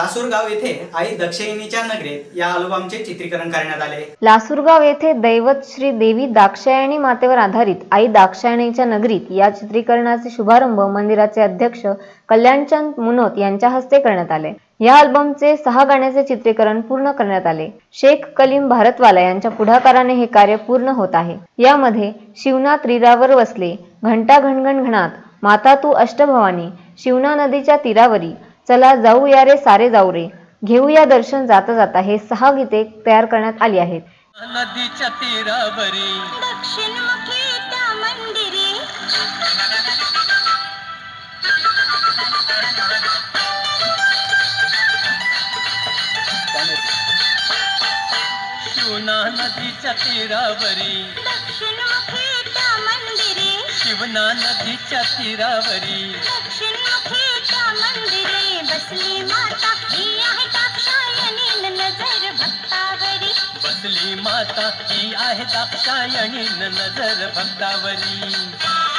लासूरगाव येथे आई दक्षिणीच्या नगरीत या अल्बमचे चित्रीकरण करण्यात आले. लासूरगाव येथे दैवत श्री देवी दाक्षायणी मातेवर आधारित आई दाक्षायणीच्या नगरीत या चित्रीकरणाचे शुभारंभ मंदिराचे अध्यक्ष कल्याणचंद मुनोत यांच्या हस्ते करण्यात आले. या अल्बमचे सहा गाण्याचे चित्रीकरण पूर्ण करण्यात आले. शेख कलीम भारतवाला यांच्या पुढाकाराने हे कार्य पूर्ण होत आहे. यामध्ये शिवना त्रिरावर वसले घंटा घणघण घणात माता तू अष्टभवानी शिवना नदीच्या तीरावरी चला जाऊ या रे सारे जाऊ रे. घेऊया दर्शन जाता जाता हे सहा गीते तयार करण्यात आली आहेत. नदीच्या तीरावरी. दक्षिणमुखी त्या मंदिरी. शिवना नदीच्या तीरावरी. दक्षिणमुखी त्या मंदिरी. शिवना नदीच्या तीरावरी. दक्षिणमुखी माता ही आहे दाक्षायणी नजर भक्तावरी.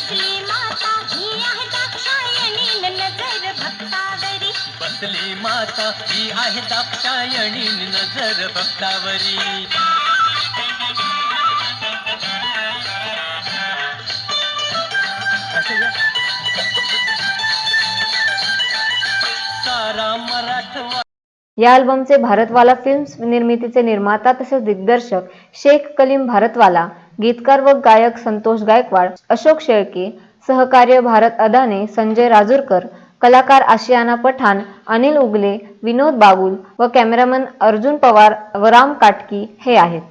बसली माता ही आहे दाक्षायणी नजर भक्तावरी बसली माता ही आहे दाक्षायणी नजर भक्तावरी. सारा मराठवा या अल्बमचे भारतवाला फिल्म्स निर्मितीचे निर्माता तसेच दिग्दर्शक शेख कलीम भारतवाला गीतकार व गायक संतोष गायकवाड अशोक शेळके सहकार्य भारत अदाने संजय राजूरकर कलाकार आशियाना पठाण अनिल उगले विनोद बागुल व कॅमेरामन अर्जुन पवार व राम काटकी हे आहेत.